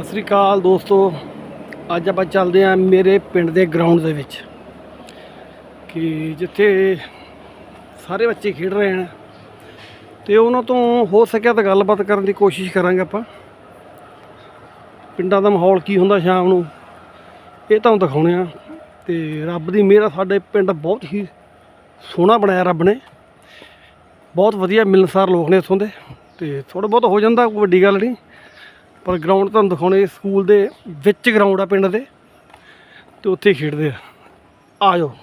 ਸਤਿ ਸ੍ਰੀ ਅਕਾਲ ਦੋਸਤੋ। ਅੱਜ ਆਪਾਂ ਚੱਲਦੇ ਆਂ ਮੇਰੇ ਪਿੰਡ ਦੇ ਗਰਾਊਂਡ ਦੇ ਵਿੱਚ। ਕਿ ਜਿੱਥੇ ਸਾਰੇ ਬੱਚੇ ਖੇਡ ਰਹੇ ਹਨ। ਤੇ ਉਹਨਾਂ ਤੋਂ ਹੋ ਸਕਿਆ ਤਾਂ ਗੱਲਬਾਤ ਕਰਨ ਦੀ ਕੋਸ਼ਿਸ਼ ਕਰਾਂਗੇ ਆਪਾਂ। ਪਿੰਡਾਂ ਦਾ ਮਾਹੌਲ ਕੀ ਹੁੰਦਾ ਸ਼ਾਮ ਨੂੰ, ਇਹ ਤੁਹਾਨੂੰ ਦਿਖਾਉਣੇ ਆ ਤੇ ਰੱਬ ਦੀ ਮਿਹਰ ਸਾਡੇ ਪਿੰਡ ਬਹੁਤ ਹੀ ਸੋਹਣਾ ਬਣਾਇਆ ਰੱਬ ਨੇ। ਬਹੁਤ ਵਧੀਆ ਮਿਲਨਸਾਰ ਲੋਕ ਨੇ ਇੱਥੋਂ ਦੇ। ਤੇ ਥੋੜਾ ਬਹੁਤ ਹੋ ਜਾਂਦਾ, ਕੋਈ ਵੱਡੀ ਗੱਲ ਨਹੀਂ। ਪਰ ਗਰਾਊਂਡ ਤੁਹਾਨੂੰ ਦਿਖਾਉਣੇ ਸਕੂਲ ਦੇ ਵਿੱਚ ਗਰਾਊਂਡ ਆ ਪਿੰਡ ਦੇ, ਤੇ ਉੱਥੇ ਖੇਡਦੇ ਆ। ਆ ਜਾਓ।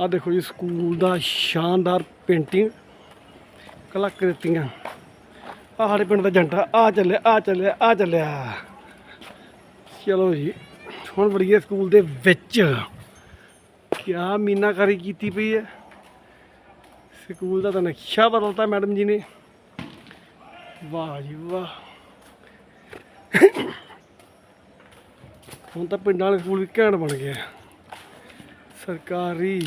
ਆ ਦੇਖੋ ਜੀ ਸਕੂਲ ਦਾ ਸ਼ਾਨਦਾਰ ਪੇਂਟਿੰਗ ਕਲਾਕ੍ਰਿਤੀਆਂ ਆ ਸਾਡੇ ਪਿੰਡ ਦਾ ਜੰਟਾ ਆ ਚੱਲਿਆ ਆ ਚੱਲਿਆ ਆ ਚੱਲਿਆ। ਚਲੋ ਜੀ, ਹੁਣ ਵੜੀਏ ਸਕੂਲ ਦੇ ਵਿੱਚ। ਕਿਆ ਮੀਨਾਕਾਰੀ ਕੀਤੀ ਪਈ ਹੈ। ਸਕੂਲ ਦਾ ਤਾਂ ਨਕਸ਼ਾ ਬਦਲਤਾ ਮੈਡਮ ਜੀ ਨੇ। ਵਾਹ ਜੀ ਵਾਹ। ਹੁਣ ਤਾਂ ਪਿੰਡਾਂ ਵਾਲੇ ਸਕੂਲ ਵੀ ਘੈਂਟ ਬਣ ਗਿਆ ਸਰਕਾਰੀ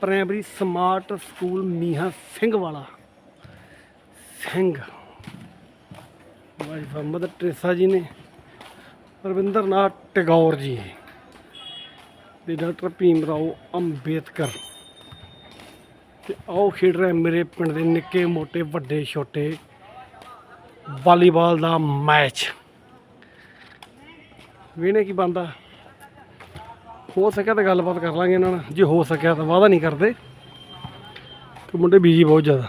primary smart school Meeha Singh Wala. Singh. ਵਾਹਿ Muhammad Teresa ਜੀ ਨੇ। ਰਵਿੰਦਰ ਨਾਥ ਟੈਗੋਰ ਜੀ ਤੇ ਡਾਕਟਰ ਭੀਮ ਰਾਓ ਅੰਬੇਦਕਰ। ਤੇ ਆਓ ਖੇਡ ਰਹੇ ਮੇਰੇ ਪਿੰਡ ਦੇ ਨਿੱਕੇ ਮੋਟੇ ਵੱਡੇ ਛੋਟੇ ਵਾਲੀਬਾਲ ਦਾ ਮੈਚ। ਵੇਨੇ ਕੀ ਬੰਦਾ ਹੋ ਸਕਿਆ ਤਾਂ ਗੱਲਬਾਤ ਕਰ ਲਾਂਗੇ ਇਹਨਾਂ ਨਾਲ। ਜੇ ਹੋ ਸਕਿਆ ਤਾਂ ਵਾਅਦਾ ਨਹੀਂ ਕਰਦੇ। ਕਿ ਮੁੰਡੇ ਬੀਜੀ ਬਹੁਤ ਜ਼ਿਆਦਾ।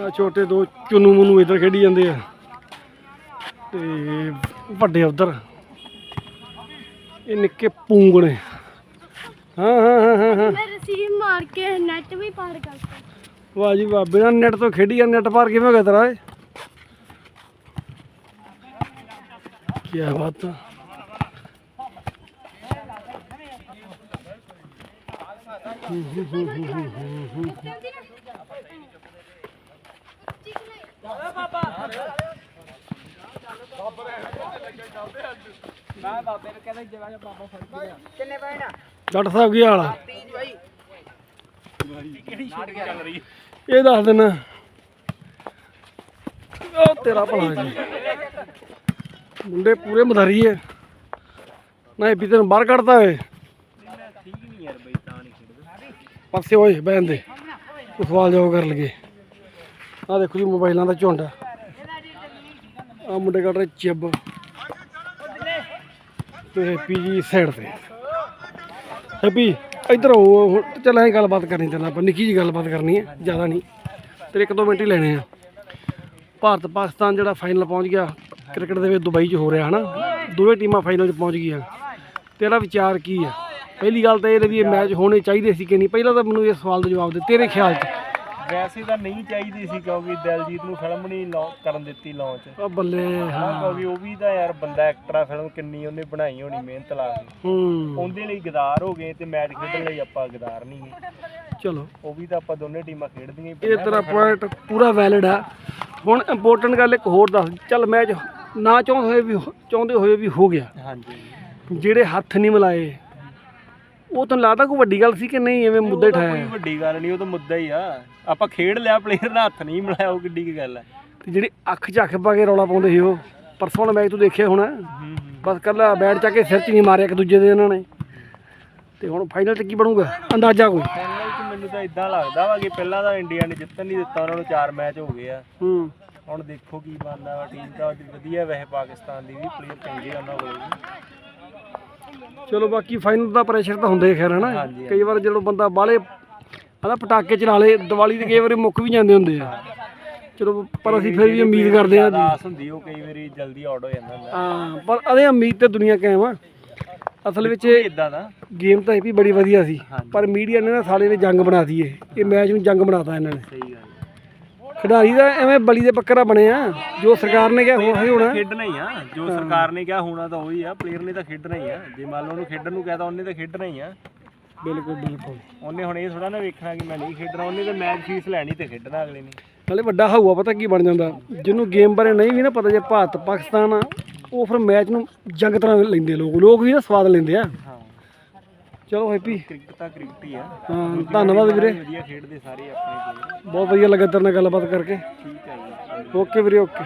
ਆ ਛੋਟੇ ਦੋ ਚੁੰਨੂ ਮੁੰਨੂ ਇੱਧਰ ਖੇਡੀ ਜਾਂਦੇ ਆ। ਤੇ ਵੱਡੇ ਉਧਰ। ਇਹ ਨਿੱਕੇ ਪੂੰਗਣੇ। ਹਾਂ ਹਾਂ ਹਾਂ ਹਾਂ ਹਾਂ। ਮੈਂ ਰਸੀਵ ਮਾਰ ਕੇ ਨੈਟ ਵੀ ਪਾਰ ਕਰਤਾ। ਵਾਹ ਜੀ ਵਾਹ ਬਿਨਾਂ ਨੈਟ ਤੋਂ ਖੇਡੀ ਜਾਂ ਨੈਟ ਪਾਰ ਕਿਵੇਂ ਹੋ ਗਿਆ ਤੇਰਾ ਇਹ ਕੀ ਬਾਤ ਹੈ ਡਾਕਟਰ ਸਾਹਿਬ, ਕੀ ਹਾਲ ਆ? ਇਹ ਦੱਸ ਦੇਣਾ। ਉਹ ਤੇਰਾ ਭਲਾ ਜੀ। ਮੁੰਡੇ ਪੂਰੇ ਮਧਾਰੀ ਹੈ ਨਾ ਇਹ ਵੀ ਤੈਨੂੰ ਬਾਹਰ ਕੱਢਦਾ ਓਏ। ਪਾਸੇ ਹੋਏ ਬੈਨ ਦੇ। ਸਵਾਲ ਜਵਾਬ ਕਰਨ ਲੱਗੇ। ਆ ਦੇਖੋ ਜੀ ਮੋਬਾਈਲਾਂ ਦਾ ਝੁੰਡ। ਆ ਮੁੰਡੇ ਕੱਢ ਰਹੇ ਚਿੱਬ। ਤੇ ਪੀਜੀ ਸਾਈਡ ਤੇ। ਹੈਪੀ, ਇੱਧਰ ਆਓ ਚੱਲ ਐਂ ਗੱਲਬਾਤ ਕਰਨੀ ਤੇਰੇ ਆਪਾਂ। ਨਿੱਕੀ ਜੀ ਗੱਲਬਾਤ ਕਰਨੀ ਹੈ ਜ਼ਿਆਦਾ ਨਹੀਂ। ਤੇਰੇ ਇੱਕ ਦੋ ਮਿੰਟ ਹੀ ਲੈਣੇ ਆ। ਭਾਰਤ ਪਾਕਿਸਤਾਨ ਜਿਹੜਾ ਫਾਈਨਲ ਪਹੁੰਚ ਗਿਆ ਕ੍ਰਿਕਟ ਦੇ ਵਿੱਚ ਦੁਬਈ 'ਚ ਹੋ ਰਿਹਾ ਹਨਾ? ਦੋਵੇਂ ਟੀਮਾਂ ਫਾਈਨਲ 'ਚ ਪਹੁੰਚ ਗਈਆਂ। ਤੇਰਾ ਵਿਚਾਰ ਕੀ ਆ? ਪਹਿਲੀ ਗੱਲ ਤਾਂ ਇਹ ਹੈ ਵੀ ਇਹ ਮੈਚ ਹੋਣੇ ਚਾਹੀਦੇ ਸੀ ਕਿ ਨਹੀਂ? ਪਹਿਲਾਂ ਤਾਂ ਮੈਨੂੰ ਇਹ ਸਵਾਲ ਦਾ ਜਵਾਬ ਦੇ ਤੇਰੇ ਖਿਆਲ 'ਚ। ਵੈਸੇ ਤਾਂ ਨਹੀਂ ਚਾਹੀਦੀ ਸੀ ਕਿਉਂਕਿ ਦਿਲਜੀਤ ਨੂੰ ਫਿਲਮ ਨਹੀਂ ਕਰਨ ਦਿੱਤੀ ਲਾਂਚ ਆ ਬੱਲੇ ਹਾਂ। ਹਾਂ ਕਿਉਂਕਿ ਉਹ ਵੀ ਤਾਂ ਯਾਰ ਬੰਦਾ ਐਕਟਰ ਫਿਲਮ ਕਿੰਨੀ ਉਹਨੇ ਬਣਾਈ ਹੋਣੀ ਮਿਹਨਤ ਲਾ ਕੇ। ਹੂੰ। ਉਹਦੇ ਲਈ ਗਦਾਰ ਹੋ ਗਏ ਤੇ ਮੈਚ ਖੇਡਣ ਲਈ ਆਪਾਂ ਗਦਾਰ ਨਹੀਂ ਗਏ ਚਲੋ। ਉਹ ਵੀ ਤਾਂ ਆਪਾਂ ਦੋਨੇ ਟੀਮਾਂ ਖੇਡਦੀਆਂ ਹੀ ਇਹ ਤੇਰਾ ਪੁਆਇੰਟ ਪੂਰਾ ਵੈਲਿਡ ਆ। ਹੁਣ ਇੰਪੋਰਟੈਂਟ ਗੱਲ ਇੱਕ ਹੋਰ ਦੱਸ ਚੱਲ ਮੈਚ ਨਾ ਚਾਹੁੰਦੇ ਹੋਏ ਵੀ ਚਾਹੁੰਦੇ ਹੋਏ ਵੀ ਹੋ ਗਿਆ। ਹਾਂਜੀ। ਜਿਹੜੇ ਹੱਥ ਨਹੀਂ ਮਿਲਾਏ ਉਹ ਤੈਨੂੰ ਲੱਗਦਾ ਕੋਈ ਵੱਡੀ ਗੱਲ ਸੀ ਕਿ ਨਹੀਂ ਐਵੇਂ ਮੁੱਦੇ ਤਾਂ ਕੋਈ ਵੱਡੀ ਗੱਲ ਨਹੀਂ ਉਹ ਤਾਂ ਮੁੱਦਾ ਹੀ ਆ। ਆਪਾਂ ਖੇਡ ਲਿਆ ਪਲੇਅਰ ਦਾ ਹੱਥ ਨਹੀਂ ਮਿਲਾਇਆ ਉਹ ਕਿੱਡੀ ਕੀ ਗੱਲ ਹੈ ਤੇ ਜਿਹੜੀ ਅੱਖ 'ਚ ਅੱਖ ਪਾ ਕੇ ਰੌਲਾ ਪਾਉਂਦੇ ਸੀ ਉਹ ਪਰਸੋਂ ਮੈਚ ਤੂੰ ਦੇਖਿਆ ਹੋਣਾ? ਬਸ ਕੱਲਾ ਬੈਠ ਚਾ ਕੇ ਸਿਰ 'ਚ ਨਹੀਂ ਮਾਰਿਆ ਇੱਕ ਦੂਜੇ ਦੇ ਇਹਨਾਂ ਨੇ। ਤੇ ਹੁਣ ਫਾਈਨਲ 'ਚ ਕੀ ਬਣੂਗਾ? ਅੰਦਾਜ਼ਾ ਕੋਈ। ਮੈਨੂੰ ਤਾਂ ਇਦਾਂ ਲੱਗਦਾ ਵਾ ਕਿ ਪਹਿਲਾਂ ਤਾਂ ਇੰਡੀਆ ਨੇ ਜਿੱਤਣ ਨਹੀਂ ਦਿੱਤਾ ਉਹਨਾਂ ਨੂੰ ਚਾਰ ਮੈਚ ਹੋ ਗਏ ਆ। ਹੂੰ। ਹੁਣ ਦੇਖੋ ਕੀ ਬਣਦਾ ਵਾ ਟੀਮ ਤਾਂ ਅੱਜ ਵਧੀਆ ਵੈਸੇ ਪਾਕਿਸਤਾਨ ਦੀ ਵੀ ਪਲੇਅਰ ਚੰਗੇ ਆ ਉਹਨਾਂ ਕੋਲ ਵੀ। ਚਲੋ ਬਾਕੀ ਫਾਈਨਲ ਦਾ ਪ੍ਰੈਸ਼ਰ ਤਾਂ ਹੁੰਦਾ ਹੀ ਖੈਰ ਹਨਾ? ਹਾਂਜੀ, ਕਈ ਵਾਰ ਜਦੋਂ ਬੰਦਾ ਬਾਲੇ ਹਨਾ ਪਟਾਕੇ ਚਲਾ ਲੇ ਦੀਵਾਲੀ ਤੇ ਕਈ ਵਾਰੀ ਮੁੱਕ ਵੀ ਜਾਂਦੇ ਹੁੰਦੇ ਆ। ਚਲੋ ਪਰ ਅਸੀਂ ਫਿਰ ਵੀ ਉਮੀਦ ਕਰਦੇ ਜ਼ਿਆਦਾ ਆਸ ਹੁੰਦੀ ਉਹ ਕਈ ਵਾਰੀ ਜਲਦੀ ਆਊਟ ਹੋ ਜਾਂਦਾ ਹੁੰਦਾ। ਹਾਂ ਪਰ ਅਦੇ ਉਮੀਦ ਤੇ ਦੁਨੀਆ ਕਾਇਮ ਆ। ਅਸਲ ਵਿੱਚ ਇਦਾਂ ਦਾ। ਗੇਮ ਤਾਂ ਇਹ ਵੀ ਬੜੀ ਵਧੀਆ ਸੀ। ਪਰ ਮੀਡੀਆ ਨੇ ਨਾ ਸਾਲੇ ਨੇ ਜੰਗ ਬਣਾ ਦਈ ਇਹ ਇਹ ਮੈਚ ਨੂੰ ਜੰਗ ਬਣਾਤਾ ਇਹਨਾਂ ਨੇ। ਸਹੀ ਗੱਲ ਖਿਡਾਰੀ ਦਾ ਐਵੇਂ ਬਲੀ ਦੇ ਬੱਕਰਾ ਬਣਿਆ ਜੋ ਸਰਕਾਰ ਨੇ ਕਿਹਾ ਹੀ ਹੋਣਾ ਖੇਡਣਾ ਹੀ ਆ। ਜੋ ਸਰਕਾਰ ਨੇ ਕਿਹਾ ਹੋਣਾ ਤਾਂ ਉਹੀ ਆ ਪਲੇਅਰ ਨੇ ਤਾਂ ਖੇਡਣਾ ਹੀ ਆ। ਜੇ ਮੰਨ ਲਓ ਉਹਨੂੰ ਖੇਡਣ ਨੂੰ ਕਹਤਾ ਉਹਨੇ ਤਾਂ ਖੇਡਣਾ ਹੀ ਆ। ਬਿਲਕੁਲ ਬਿਲਕੁਲ। ਉਹਨੇ ਹੁਣ ਇਹ ਥੋੜਾ ਨਾ ਵੇਖਣਾ ਕਿ ਮੈਂ ਨਹੀਂ ਖੇਡਣਾ ਉਹਨੇ ਤਾਂ ਮੈਚ ਫੀਸ ਲੈਣੀ ਤੇ ਖੇਡਣਾ ਅਗਲੇ ਨੇ। ਨਾਲੇ ਵੱਡਾ ਹਾਊਆ ਪਤਾ ਕੀ ਬਣ ਜਾਂਦਾ? ਜਿਹਨੂੰ ਗੇਮ ਬਾਰੇ ਨਹੀਂ ਵੀ ਨਾ ਪਤਾ ਜੇ ਭਾਰਤ ਪਾਕਿਸਤਾਨ ਆ ਉਹ ਫਿਰ ਮੈਚ ਨੂੰ ਜੰਗ ਤਰ੍ਹਾਂ ਲੈਂਦੇ ਲੋਕ ਲੋਕ ਵੀ ਨਾ ਸਵਾਦ ਲੈਂਦੇ ਆ। ਹਾਂ। ਚਲੋ ਹੈਪੀ ਕ੍ਰਿਕਟ ਤਾਂ ਕ੍ਰਿਕਟ ਹੀ ਆ। ਹਾਂ ਧੰਨਵਾਦ ਵੀਰੇ। ਵਧੀਆ ਖੇਡਦੇ ਸਾਰੇ ਆਪਣੇ ਬਹੁਤ ਵਧੀਆ ਲੱਗਾ ਤੇਰੇ ਨਾਲ ਗੱਲਬਾਤ ਕਰਕੇ। ਠੀਕ ਹੈ ਓਕੇ ਵੀਰੇ ਓਕੇ।